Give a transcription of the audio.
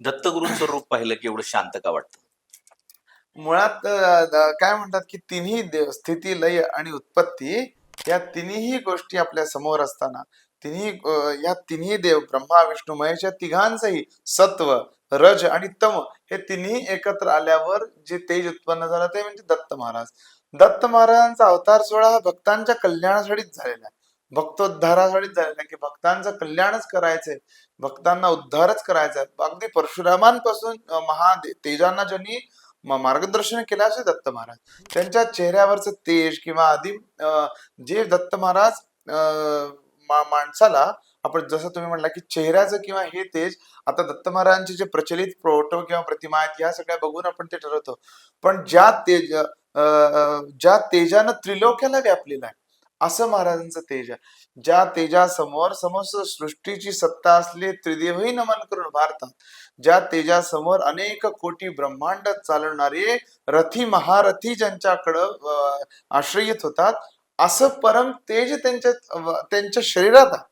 दत्तगुरूंचं रूप पाहिलं की एवढं शांत का वाटतं? मुळात काय म्हणतात की तिन्ही देव स्थिती लय आणि उत्पत्ती या तिन्ही गोष्टी आपल्यासमोर असताना तिन्ही या तिन्ही देव ब्रह्मा विष्णू महेश या तिघांचंही सत्व रज आणि तम हे तिन्ही एकत्र आल्यावर जे तेज उत्पन्न झालं ते म्हणजे दत्त महाराज. दत्त महाराजांचा अवतार सोहळा हा भक्तांच्या कल्याणासाठीच झालेला आहे. भक्तोद्धारासाठीच झालेला की भक्तांचं कल्याणच करायचंय भक्तांना उद्धारच करायचा आहे अगदी परशुरामांपासून महा तेजांना ज्यांनी मार्गदर्शन केलं असे दत्त महाराज. त्यांच्या चेहऱ्यावरचं तेज किंवा आधी जे दत्त महाराज माणसाला आपण जसं तुम्ही म्हणला की चेहऱ्याचं किंवा हे तेज आता दत्त महाराजांचे जे प्रचलित फोटो किंवा प्रतिमा आहेत या सगळ्या बघून आपण ते ठरवतो. पण ज्या तेज ज्या तेजानं त्रिलोक्याला व्यापलेलं आहे असं महाराजांचं तेज आहे. ज्या तेजासमोर समस्त सृष्टीची सत्ता असली त्रिदेवही नमन करून भारतात. ज्या तेजासमोर अनेक कोटी ब्रह्मांड चालवणारे रथी महारथी ज्यांच्याकडं आश्रयित होतात असं परम तेज त्यांच्या त्यांच्या शरीरात आहे.